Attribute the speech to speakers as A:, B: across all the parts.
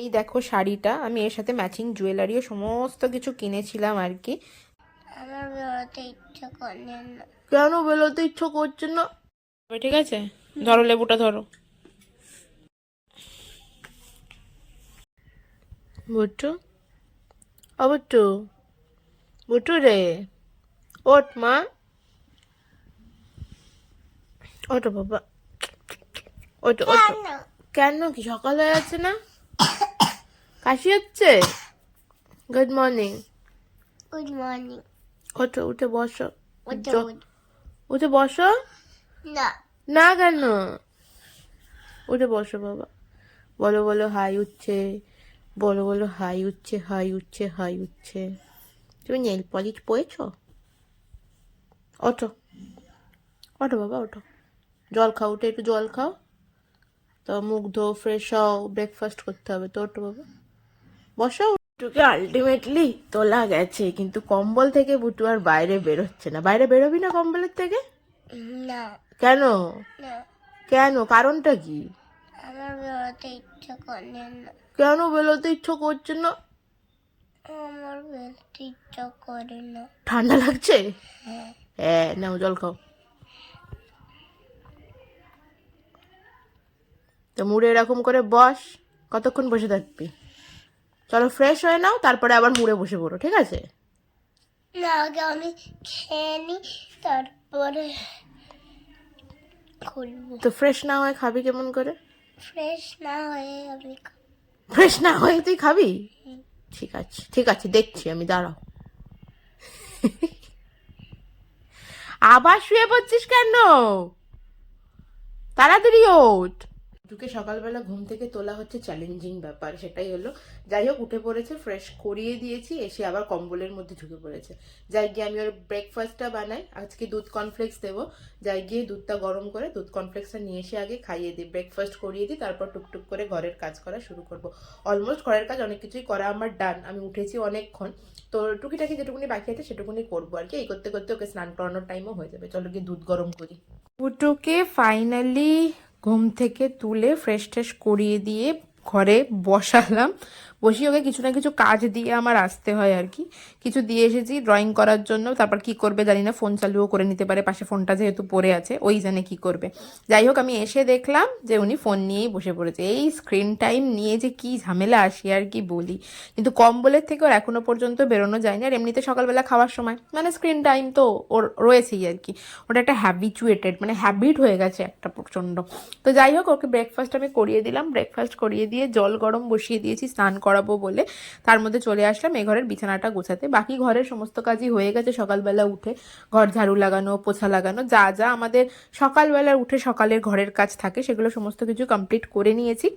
A: এই দেখো শাড়িটা আমি এর সাথে ম্যাচিং জুয়েলারিও সমস্ত কিছু কিনেছিলাম আর কি
B: আমার বেরোতে ইচ্ছে করে না।
A: কেন বেরোতে ইচ্ছা করছে না? ঠিক আছে ধরো লেবুটা ধরো। বুট্টু অবট্টু বুট্টু রে ওঠ মা। ওঠো বাবা। ওঠো ওঠো।
B: কেন
A: কি সকাল হয়ে যাচ্ছে না? কাশি হচ্ছে? গুড মর্নিং
B: গুড মর্নিং
A: ওঠো উঠে বসো। উঠে। বসো?
B: না।
A: না কেন? উঠে বসো বাবা। বলো বলো হাই উঠছে। বলো বলো হাই উঠছে হাই উঠছে হাই উঠছে। তুমি নেল পলিশ পয়েছো ওঠো। ওঠো বাবা ওঠো। জল খাও উঠে একটু জল খাও। তো মুখ ধো ফ্রেশ হও ব্রেকফাস্ট করতে হবে। তো ওঠো বাবা। বসো। বুটুকে আলটিমেটলি তোলা গেছে কিন্তু কম্বল থেকে বুটু আর বাইরে বেরোচ্ছে না। বাইরে বেরোবি না কম্বলের থেকে?
B: না।
A: কেন? কেন? কারণটা কি?
B: আমার বেরোতে ইচ্ছে করে না।
A: কেন বেরোতে ইচ্ছা করছে না?
B: আমার বেরোতে ইচ্ছে করে না।
A: ঠান্ডা লাগছে?
B: হ্যাঁ।
A: হ্যাঁ নাও জল খাও। তো মুড়ে এরকম করে বস কতক্ষণ বসে থাকবি? চলো ফ্রেশ হয়ে নাও তারপরে আবার মুড়ে বসে পড়ো ঠিক আছে?
B: না আগে আমি খেয়ে নিই তারপরে খুলবো
A: তো ফ্রেশ না হয়ে খাবি কেমন করে?
B: ফ্রেশ না হয়ে আমি
A: ফ্রেশ না হয়ে তুই খাবি? ঠিক আছে ঠিক আছে দেখছি আমি দাঁড়াও। আবার শুয়ে পড়ছিস কেন? তাড়াতাড়ি ওঠ। ঢুকে সকালবেলা ঘুম থেকে তোলা হচ্ছে চ্যালেঞ্জিং ব্যাপার, সেটাই হলো। যাই হোক, উঠে পড়েছে ফ্রেশ করিয়ে দিয়েছি, এসে আবার কম্বলের মধ্যে ঢুকে পড়েছে। যাই গিয়ে আমি ওর ব্রেকফাস্টটা বানাই, আজকে দুধ কর্নফ্লেক্স দেবো। যাই গিয়ে দুধটা গরম করে, দুধ কর্নফ্লেক্সটা নিয়ে এসে আগে খাইয়ে দিই ব্রেকফাস্ট করিয়ে দিই, তারপর টুকটুক করে ঘরের কাজ করা শুরু করব। অলমোস্ট ঘরের কাজ অনেক কিছুই করা আমার ডান আমি উঠেছি অনেকক্ষণ। তো টুকিটাকি যেটুকুনি বাকি আছে, সেটুকুনি করব আর কি। এই করতে করতে ওকে স্নান করানোর টাইমও হয়ে যাবে। চলো গিয়ে দুধ গরম করি। পুটুকে ফাইনালি ঘুম থেকে তুলে ফ্রেশ ট্রেশ করিয়ে দিয়ে ঘরে বসালাম। বসিয়ে ওকে কিছু না কিছু কাজ দিয়ে আমার আসতে হয় আর কি। কিছু দিয়ে এসেছি ড্রয়িং করার জন্য, তারপর কি করবে জানি না ফোন চালুও করে নিতে পারে, পাশে ফোনটা যেহেতু পড়ে আছে, ওই জানে কি করবে। যাই হোক, আমি এসে দেখলাম যে উনি ফোন নিয়েই বসে পড়েছে। এই স্ক্রিন টাইম নিয়ে যে কি ঝামেলা আসি আর কি বলি। কিন্তু কম্বলের থেকে ওর এখনও পর্যন্ত বেরোনো যায়নি। আর এমনিতে সকালবেলা খাওয়ার সময় মানে স্ক্রিন টাইম তো ওর রয়েছেই আর কি। ওটা একটা হ্যাবিচুয়েটেড মানে হ্যাবিট হয়ে গেছে একটা প্রচণ্ড। তো যাই হোক, ওকে ব্রেকফাস্ট আমি করিয়ে দিলাম। ব্রেকফাস্ট করিয়ে দিয়ে জল গরম বসিয়ে দিয়েছি, স্নান করাবো বলে তার মধ্যে চলে আসলাম এ ঘরের বিছানাটা গোছাতে। বাকি ঘরের সমস্ত কাজই হয়ে গেছে। সকালবেলা উঠে ঘর ঝাড়ু লাগানো, পোছা লাগানো, যা যা আমাদের সকালবেলা উঠে সকালের ঘরের কাজ থাকে সেগুলো সমস্ত কিছু কমপ্লিট করে নিয়েছি।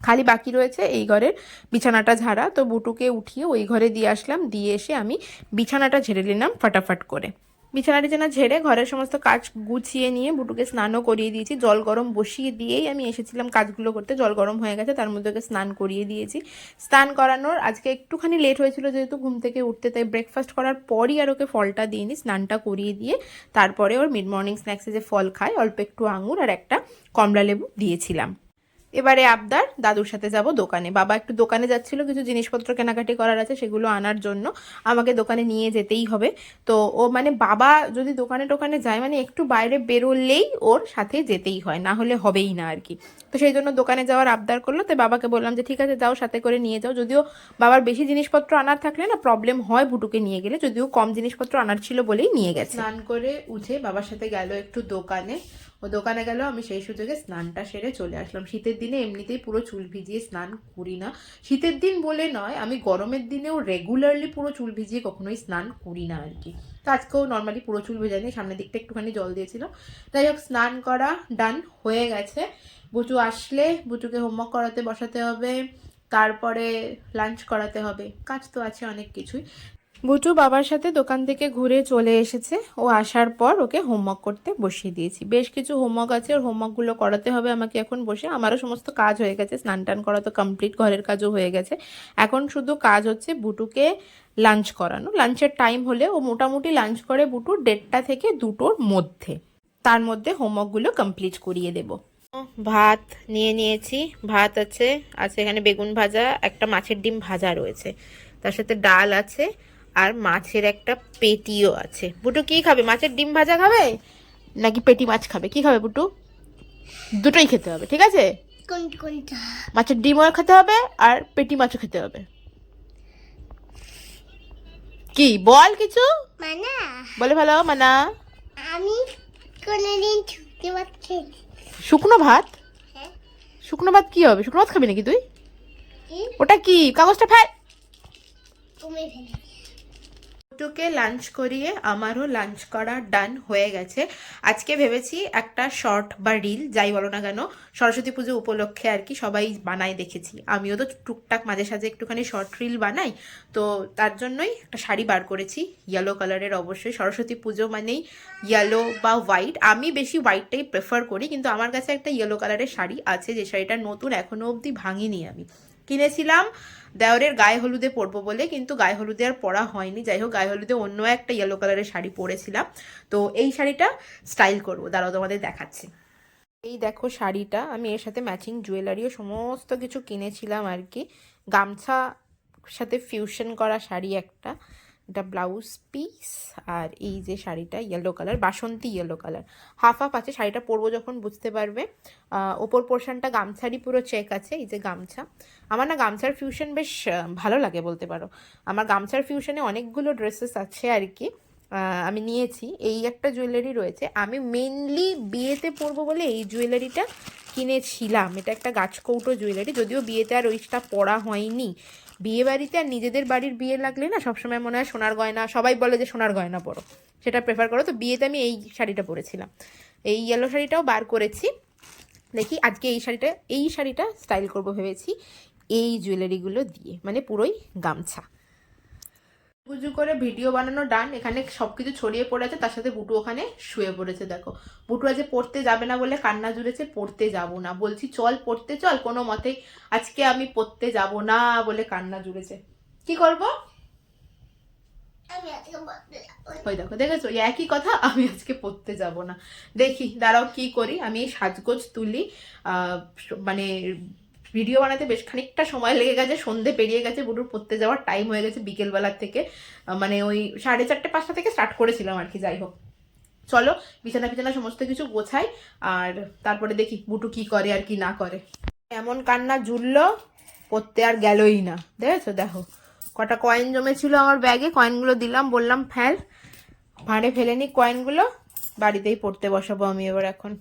A: খালি বাকি রয়েছে এই ঘরের বিছানাটা ঝাড়া। তো বুটুকে উঠিয়ে ওই ঘরে দিয়ে আসলাম। দিয়ে এসে আমি বিছানাটা ঝেড়ে নিলাম ফাটাফাট করে। বিছানাটি যেন ঝেড়ে ঘরের সমস্ত কাজ গুছিয়ে নিয়ে বুটুকে স্নানও করিয়ে দিয়েছি। জল গরম বসিয়ে দিয়েই আমি এসেছিলাম কাজগুলো করতে। জল গরম হয়ে গেছে, তার মধ্যে ওকে স্নান করিয়ে দিয়েছি। স্নান করানোর আজকে একটুখানি লেট হয়েছিল যেহেতু ঘুম থেকে উঠতে, তাই ব্রেকফাস্ট করার পরই আর ওকে ফলটা দিয়ে নিই স্নানটা করিয়ে দিয়ে তারপরে ওর মিড মর্নিং স্ন্যাক্সে যে ফল খায়, অল্প একটু আঙুর আর একটা কমলা লেবু দিয়েছিলাম। এবারে আবদার, দাদুর সাথে যাব দোকানে। বাবা একটু দোকানে যাচ্ছিল, কিছু জিনিসপত্র কেনাকাটি করার আছে, সেগুলো আনার জন্য আমাকে দোকানে নিয়ে যেতেই হবে। তো ও মানে বাবা যদি দোকানে টোকানে যায় মানে একটু বাইরে বেরোলেই ওর সাথে যেতেই হয়, না হলে হবেই না আর কি। তো সেই জন্য দোকানে যাওয়ার আবদার করল, তাই বাবাকে বললাম যে, ঠিক আছে, যাও, সাথে করে নিয়ে যাও। যদিও বাবার বেশি জিনিসপত্র আনার থাকলে না প্রবলেম হয় বুটুকে নিয়ে গেলে, যদিও কম জিনিসপত্র আনার ছিল বলেই নিয়ে গেছে। স্নান করে উঠে বাবার সাথে গেল একটু দোকানে। ও দোকানে গেল, আমি সেই সুযোগে স্নানটা সেরে চলে আসলাম। শীতের দিনে এমনিতেই পুরো চুল ভিজিয়ে স্নান করি না। শীতের দিন বলে নয়, আমি গরমের দিনেও রেগুলারলি পুরো চুল ভিজিয়ে কখনোই স্নান করি না আর কি। তো আজকেও নর্মালি পুরো চুল ভেজাইনি সামনের দিকটা একটুখানি জল দিয়েছিল। যাই হোক, স্নান করা ডান হয়ে গেছে। বুটু আসলে বুটুকে হোমওয়ার্ক করাতে বসাতে হবে, তারপরে লাঞ্চ করাতে হবে। কাজ তো আছে অনেক কিছুই। বুটু বাবার সাথে দোকান থেকে ঘুরে চলে এসেছে। ও আসার পর ওকে হোমওয়ার্ক করতে বসিয়ে দিয়েছি। বেশ কিছু হোমওয়ার্ক আছে, ওর হোমওয়ার্কগুলো করাতে হবে আমাকে এখন বসে। আমারও সমস্ত কাজ হয়ে গেছে, স্নান টান করা তো কমপ্লিট ঘরের কাজও হয়ে গেছে। এখন শুধু কাজ হচ্ছে বুটুকে লাঞ্চ করানো। লাঞ্চের টাইম হলে ও মোটামুটি লাঞ্চ করে বুটু দেড়টা থেকে দুটোর মধ্যে। তার মধ্যে হোমওয়ার্কগুলো কমপ্লিট করিয়ে দেবো। ভাত নিয়ে নিয়েছি। ভাত আছে আছে এখানে বেগুন ভাজা, একটা মাছের ডিম ভাজা রয়েছে। তার সাথে ডাল আছে আর মাছের একটা পেটিও আছে। বুটু কি খাবে? মাছের ডিম ভাজা খাবে? নাকি পেটি মাছ খাবে? কি খাবে বুটু? দুটোই খেতে হবে ঠিক আছে? মাছের ডিমও খেতে হবে আর পেটি মাছও খেতে হবে। কি বল কিছু?
B: মানে।
A: বলে ভালো মানা।
B: আমি কোনোদিন ছুটি পাচ্ছি
A: শুকনো ভাত?
B: হ্যাঁ।
A: শুকনো ভাত কি হবে? শুকনো ভাত খাবি নাকি তুই? ওটা কি? কাগজটা ফেল।
B: তুমি
A: টুকে লাঞ্চ করিয়ে আমারও লাঞ্চ করা ডান হয়ে গেছে। আজকে ভেবেছি একটা শর্ট বা রিল যাই বলো না কেন, সরস্বতী পুজো উপলক্ষে আর কি সবাই বানায় দেখেছি। আমিও তো টুকটাক মাঝে সাঝে একটুখানি শর্ট রিল বানাই, তো তার জন্যই একটা শাড়ি বার করেছি ইয়েলো কালারের অবশ্যই। সরস্বতী পুজো মানেই ইয়েলো বা হোয়াইট আমি বেশি হোয়াইটটাই প্রেফার করি, কিন্তু আমার কাছে একটা ইয়েলো কালারের শাড়ি আছে, যে শাড়িটা নতুন এখনও অবধি ভাঙিনি আমি। কিনেছিলাম দেওরের গায়ে হলুদে পরবো বলে কিন্তু গায়ে হলুদে আর পরা হয়নি। যাই হোক, গায়ে হলুদে অন্য একটা ইয়েলো কালারের শাড়ি পরেছিলাম। তো এই শাড়িটা স্টাইল করব। দাঁড়াও, তোমাদের দেখাচ্ছি। এই দেখো শাড়িটা, আমি এর সাথে ম্যাচিং জুয়েলারিও সমস্ত কিছু কিনেছিলাম আর কি। গামছা সাথে ফিউশন করা শাড়ি একটা। এটা ব্লাউজ পিস আর এই যে শাড়িটা ইয়েলো কালার বাসন্তী ইয়েলো কালার হাফ হাফ আছে, শাড়িটা পরবো যখন, বুঝতে পারবে। ওপর পোর্শনটা গামছারই পুরো চেক আছে, এই যে গামছা। আমার না গামছার ফিউশন বেশ ভালো লাগে বলতে পারো। আমার গামছার ফিউশনে অনেকগুলো ড্রেসেস আছে আর কি। আমি নিয়েছি, এই একটা জুয়েলারি রয়েছে। আমি মেনলি বিয়েতে পরবো বলে এই জুয়েলারিটা কিনেছিলাম। এটা একটা গাছকৌটো জুয়েলারি যদিও বিয়েতে আর ওইটা পরা হয়নি। বিয়ে বাড়িতে আর নিজেদের বাড়ির বিয়ে লাগলে না সবসময় মনে হয় সোনার গয়না, সবাই বলে যে সোনার গয়না পরো। সেটা প্রেফার করো। তো বিয়েতে আমি এই শাড়িটা পরেছিলাম। এই ইয়েলো শাড়িটাও বার করেছি। দেখি আজকে এই শাড়িটা এই শাড়িটা স্টাইল করব ভেবেছি। এই জুয়েলারিগুলো দিয়ে মানে পুরোই গামছা। পুজো করে ভিডিও বানানো ডান এখানে সবকিছু ছড়িয়ে পড়েছে তার সাথে বুটু ওখানে শুয়ে পড়েছে দেখো। বুটু আজ পড়তে যাবে না বলে কান্না জুড়েছে পড়তে যাব না। বলছি চল পড়তে চল কোনো মতেই আজকে আমি পড়তে যাব না বলে কান্না জুড়েছে। কি করব? ওই দেখো দেখেছ? একই কথা আমি আজকে পড়তে যাব না। দেখি দাঁড়াও কি করি? আমি সাজগোজ তুলি মানে ভিডিও বানাতে বেশ খানিকটা সময় লেগে গেছে, সন্ধে পেরিয়ে গেছে, বুটুর পড়তে যাওয়ার টাইম হয়ে গেছে বিকেলবেলার থেকে। মানে ওই সাড়ে চারটে, পাঁচটা থেকে স্টার্ট করেছিলাম আর কি, যাই হোক। চলো, বিছানা বিছানা সমস্ত কিছু গোছাই, আর তারপরে দেখি বুটু কি করে আর কি না করে। এমন কান্না জুড়লো, পড়তে আর গেলই না। দেখেছ? দেখো, কটা কয়েন জমেছিল আমার ব্যাগে কয়েনগুলো দিলাম, বললাম, ফেল, ভাঁড়ে ফেলেনি কয়েনগুলো বাড়িতেই পড়তে বসাবো আমি এবার এখন।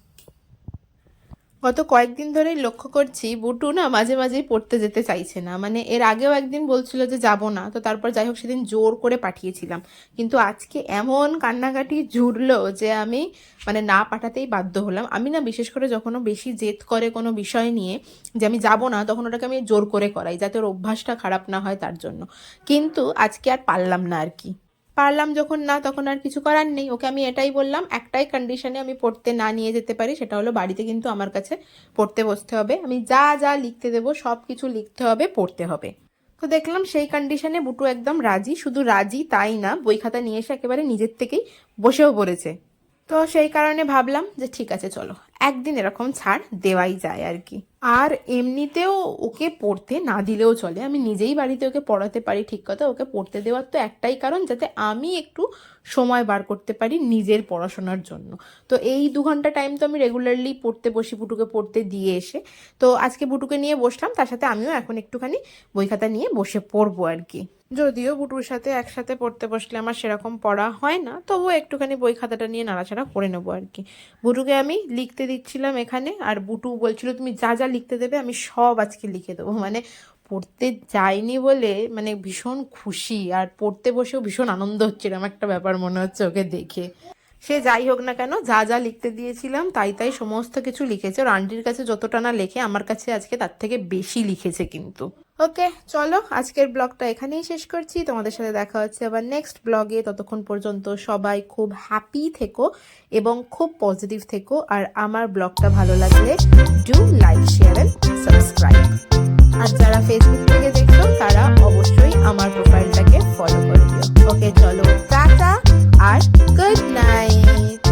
A: গত কয়েকদিন ধরেই লক্ষ্য করছি বুটু না মাঝে মাঝেই পড়তে যেতে চাইছে না। মানে এর আগেও একদিন বলছিল যে যাব না, তো তারপর যাই হোক সেদিন জোর করে পাঠিয়েছিলাম। কিন্তু আজকে এমন কান্নাকাটি জুড়লো যে আমি মানে না পাঠাতেই বাধ্য হলাম। আমি না বিশেষ করে যখনও বেশি জেদ করে কোনো বিষয় নিয়ে যে আমি যাব না, তখন ওটাকে আমি জোর করে করাই, যাতে ওর অভ্যাসটা খারাপ না হয় তার জন্য। কিন্তু আজকে আর পারলাম না আর কি। পারলাম যখন না, তখন আর কিছু করার নেই। ওকে আমি এটাই বললাম, একটাই কন্ডিশনে আমি পড়তে না নিয়ে যেতে পারি, সেটা হলো বাড়িতে কিন্তু আমার কাছে পড়তে বসতে হবে। আমি যা যা লিখতে দেবো, সব কিছু লিখতে হবে, পড়তে হবে। তো দেখলাম সেই কন্ডিশনে বুটু একদম রাজি, শুধু রাজি তাই না, বই খাতা নিয়ে এসে একেবারে নিজের থেকেই বসেও পড়েছে। তো সেই কারণে ভাবলাম যে ঠিক আছে, চলো। একদিন এরকম ছাড় দেওয়াই যায় আর কি। আর এমনিতেও ওকে পড়তে না দিলেও চলে। আমি নিজেই বাড়িতে ওকে পড়াতে পারি, ঠিক কথা, ওকে পড়তে দেওয়ার তো একটাই কারণ যাতে আমি একটু সময় বার করতে পারি নিজের পড়াশোনার জন্য। তো এই দু ঘণ্টা টাইম তো আমি রেগুলারলি পড়তে বসি বুটুকে পড়তে দিয়ে এসে। তো আজকে বুটুকে নিয়ে বসলাম, তার সাথে আমিও এখন একটুখানি বই খাতা নিয়ে বসে পড়ব আর কি। যদিও বুটুর সাথে একসাথে পড়তে বসলে আমার সেরকম পড়া হয় না, তবুও একটুখানি বই খাতাটা নিয়ে নাড়াচাড়া করে নেব আর কি। বুটুকে আমি লিখতে দিচ্ছিলাম এখানে, আর বুটু বলছিল, তুমি যা যা লিখতে দেবে আমি সব আজকে লিখে দেবো। মানে পড়তে যাইনি বলে মানে ভীষণ খুশি, আর পড়তে বসেও ভীষণ আনন্দ হচ্ছিল আমার একটা ব্যাপার মনে হচ্ছে ওকে দেখে। সে যাই হোক না কেন, যা যা লিখতে দিয়েছিলাম, তাই তাই সমস্ত কিছু লিখেছে। ওর আন্টির কাছে যতটা না লেখে, আমার কাছে আজকে তার থেকে বেশি লিখেছে কিন্তু। ওকে, চলো, আজকের ব্লগটা এখানেই শেষ করছি। তোমাদের সাথে দেখা হচ্ছে আবার নেক্সট ব্লগে। ততক্ষণ পর্যন্ত সবাই খুব হ্যাপি থেকো এবং খুব পজিটিভ থেকো। আর আমার ব্লগটা ভালো লাগলে do like share and subscribe আর যারা ফেসবুক থেকে দেখছ, তারা অবশ্যই আমার প্রোফাইলটাকে ফলো করে দিও। ওকে, চলো, টাটা! good night.